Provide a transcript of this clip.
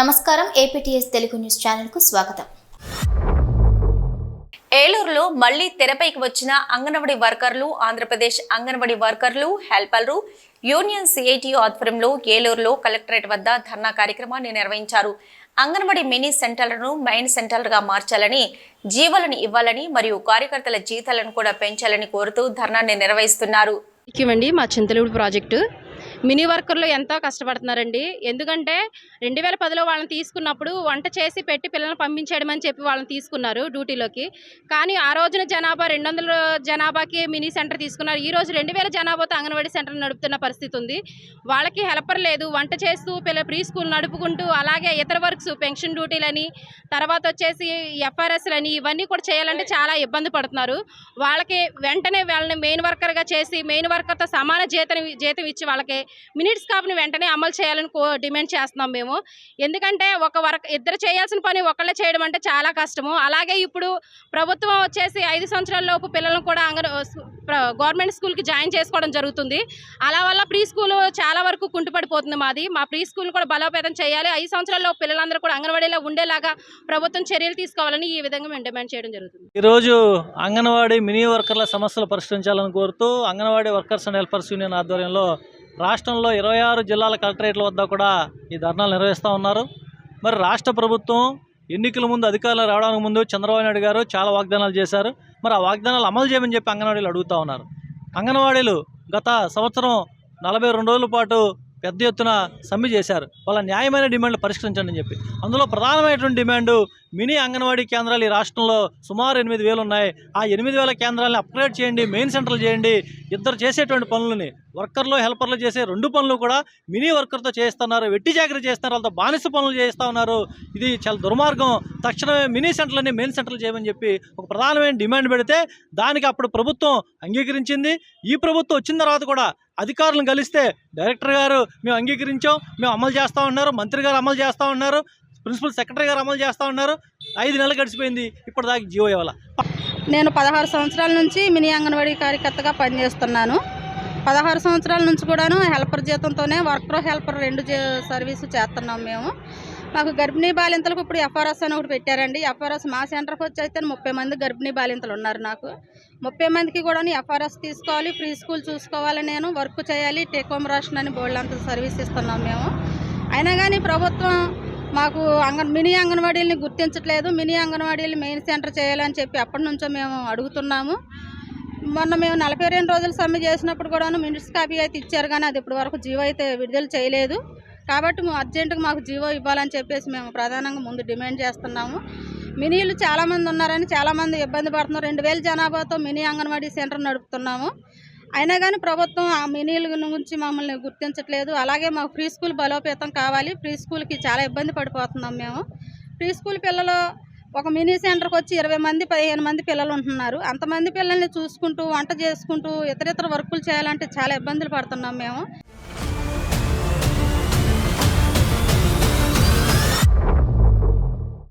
నమస్కారం APTS Telugu news ఛానల్కు స్వాగతం. ఏలూరులో మళ్ళీ తెరపైకి వచ్చిన అంగన్వాడీ వర్కర్లు ఆంధ్రప్రదేశ్ అంగన్వాడీ వర్కర్లు హెల్పర్లు యూనియన్ సిఐటి ఆధ్వర్యంలో ఏలూరులో కలెక్టరేట్ వద్ద ధర్నా కార్యక్రమాన్ని నిర్వహించారు. అంగన్వాడీ మినీ సెంటర్లను మెయిన్ సెంటర్లుగా మార్చాలని జీవాలను ఇవ్వాలని మరియు కార్యకర్తల జీతాలను కూడా పెంచాలని కోరుతూ ధర్నాన్ని నిర్వహిస్తున్నారు. మా చింతలూడు ప్రాజెక్టు మినీ వర్కర్లు ఎంతో కష్టపడుతున్నారండి. ఎందుకంటే రెండు వేల పదిలో వాళ్ళని తీసుకున్నప్పుడు వంట చేసి పెట్టి పిల్లల్ని పంపించేయడం అని చెప్పి వాళ్ళని తీసుకున్నారు డ్యూటీలోకి. కానీ ఆ రోజున జనాభా రెండు వందల జనాభాకి మినీ సెంటర్ తీసుకున్నారు. ఈ రోజు రెండు వేల జనాభాతో అంగన్వాడీ సెంటర్ నడుపుతున్న పరిస్థితి ఉంది. వాళ్ళకి హెల్పర్ లేదు. వంట చేస్తూ పిల్ల ప్రీ స్కూల్ నడుపుకుంటూ అలాగే ఇతర వర్క్స్ పెన్షన్ డ్యూటీలని తర్వాత వచ్చేసి ఎఫ్ఆర్ఎస్లని ఇవన్నీ కూడా చేయాలంటే చాలా ఇబ్బంది పడుతున్నారు. వాళ్ళకి వెంటనే వాళ్ళని మెయిన్ వర్కర్గా చేసి మెయిన్ వర్కర్తో సమాన జీతం జీతం ఇచ్చి వాళ్ళకి మినిట్స్ కాపుని వెంటనే అమలు చేయాలని కో డిమాండ్ చేస్తున్నాం మేము. ఎందుకంటే ఒక వర్క్ ఇద్దరు చేయాల్సిన పని ఒకళ్ళే చేయడం అంటే చాలా కష్టము. అలాగే ఇప్పుడు ప్రభుత్వం వచ్చేసి ఐదు సంవత్సరాల లోపు పిల్లలను కూడా అంగన్ గవర్నమెంట్ స్కూల్కి జాయిన్ చేసుకోవడం జరుగుతుంది. అలా వల్ల ప్రీ స్కూల్ చాలా వరకు కుంటుపడిపోతుంది మాది. మా ప్రీ స్కూల్ కూడా బలోపేతం చేయాలి. ఐదు సంవత్సరాల్లో పిల్లలందరూ కూడా అంగన్వాడీలో ఉండేలాగా ప్రభుత్వం చర్యలు తీసుకోవాలని ఈ విధంగా మేము డిమాండ్ చేయడం జరుగుతుంది. ఈరోజు అంగన్వాడీ మినీ వర్కర్ల సమస్యలు పరిష్కరించాలని కోరుతూ anganwadi workers and helpers union ఆధ్వర్యంలో రాష్ట్రంలో ఇరవై ఆరు జిల్లాల కలెక్టరేట్ల వద్ద కూడా ఈ ధర్నాలు నిర్వహిస్తూ ఉన్నారు. మరి రాష్ట్ర ప్రభుత్వం ఎన్నికల ముందు అధికారులు రావడానికి ముందు చంద్రబాబు నాయుడు గారు చాలా వాగ్దానాలు చేశారు. మరి ఆ వాగ్దానాలు అమలు చేయమని చెప్పి అంగన్వాడీలు అడుగుతూ ఉన్నారు. అంగన్వాడీలు గత సంవత్సరం నలభై రెండు రోజుల పాటు పెద్ద ఎత్తున సమ్మె చేశారు. వాళ్ళ న్యాయమైన డిమాండ్లు పరిష్కరించండి అని చెప్పి. అందులో ప్రధానమైనటువంటి డిమాండు మినీ అంగన్వాడీ కేంద్రాలు ఈ రాష్ట్రంలో సుమారు ఎనిమిది వేలు ఉన్నాయి. ఆ ఎనిమిది వేల కేంద్రాలను అప్గ్రేడ్ చేయండి మెయిన్ సెంటర్లు చేయండి. ఇద్దరు చేసేటువంటి పనులని వర్కర్లు హెల్పర్లు చేసే రెండు పనులు కూడా మినీ వర్కర్తో చేస్తున్నారు వెట్టి జాగ్రత్త చేస్తున్నారు. వాళ్ళతో బానిస పనులు చేస్తూ ఉన్నారు. ఇది చాలా దుర్మార్గం. తక్షణమే మినీ సెంటర్లని మెయిన్ సెంటర్లు చేయమని చెప్పి ఒక ప్రధానమైన డిమాండ్ పెడితే దానికి అప్పుడు ప్రభుత్వం అంగీకరించింది. ఈ ప్రభుత్వం వచ్చిన తర్వాత కూడా అధికారులను కలిస్తే డైరెక్టర్ గారు మేము అంగీకరించాం మేము అమలు చేస్తూ ఉన్నారు మంత్రి గారు అమలు చేస్తూ ఉన్నారు ప్రిన్సిపల్ సెక్రటరీ గారు అమలు చేస్తూ ఉన్నారు. ఐదు నెలలు గడిచిపోయింది ఇప్పటిదాకా జీవో ఇవ్వాల. నేను పదహారు సంవత్సరాల నుంచి మినీ అంగన్వాడీ కార్యకర్తగా పనిచేస్తున్నాను. పదహారు సంవత్సరాల నుంచి కూడాను హెల్పర్ జీతంతోనే వర్కర్ హెల్పర్ రెండు సర్వీసు చేస్తున్నాం మేము. మాకు గర్భిణీ బాలింతలకు ఇప్పుడు ఎఫ్ఆర్ఎస్ అని ఒకటి పెట్టారండి. ఎఫ్ఆర్ఎస్ మా సెంటర్కి వచ్చి అయితే ముప్పై మంది గర్భిణీ బాలింతలు ఉన్నారు నాకు. ముప్పై మందికి కూడా ఎఫ్ఆర్ఎస్ తీసుకోవాలి ప్రీ స్కూల్ చూసుకోవాలి నేను వర్క్ చేయాలి టేక్ హోమ్ రేషన్ అని బోల్డ్ అంత సర్వీస్ ఇస్తున్నాం మేము. అయినా కానీ ప్రభుత్వం మాకు అంగన్ మినీ అంగన్వాడీలని గుర్తించట్లేదు. మినీ అంగన్వాడీలు మెయిన్ సెంటర్ చేయాలని చెప్పి అప్పటి నుంచో మేము అడుగుతున్నాము. మొన్న మేము నలభై రెండు రోజులు సమ్మె చేసినప్పుడు కూడాను మినిట్స్ కాపీ అయితే ఇచ్చారు కానీ అది ఇప్పటి వరకు జీవో అయితే విడుదల చేయలేదు. కాబట్టి అర్జెంటుగా మాకు జీవో ఇవ్వాలని చెప్పేసి మేము ప్రధానంగా ముందు డిమాండ్ చేస్తున్నాము. మినీలు చాలామంది ఉన్నారని చాలామంది ఇబ్బంది పడుతున్నారు. రెండు వేల జనాభాతో మినీ అంగన్వాడీ సెంటర్ నడుపుతున్నాము. అయినా కానీ ప్రభుత్వం ఆ మినీల గురించి మమ్మల్ని గుర్తించట్లేదు. అలాగే మాకు ప్రీ స్కూల్ బలోపేతం కావాలి. ప్రీ స్కూల్కి చాలా ఇబ్బంది పడిపోతున్నాం మేము. ప్రీ స్కూల్ పిల్లలు ఒక మినీ సెంటర్కి వచ్చి ఇరవై మంది పదిహేను మంది పిల్లలు ఉంటున్నారు. అంతమంది పిల్లల్ని చూసుకుంటూ వంట చేసుకుంటూ ఇతరితర వర్కులు చేయాలంటే చాలా ఇబ్బందులు పడుతున్నాం మేము.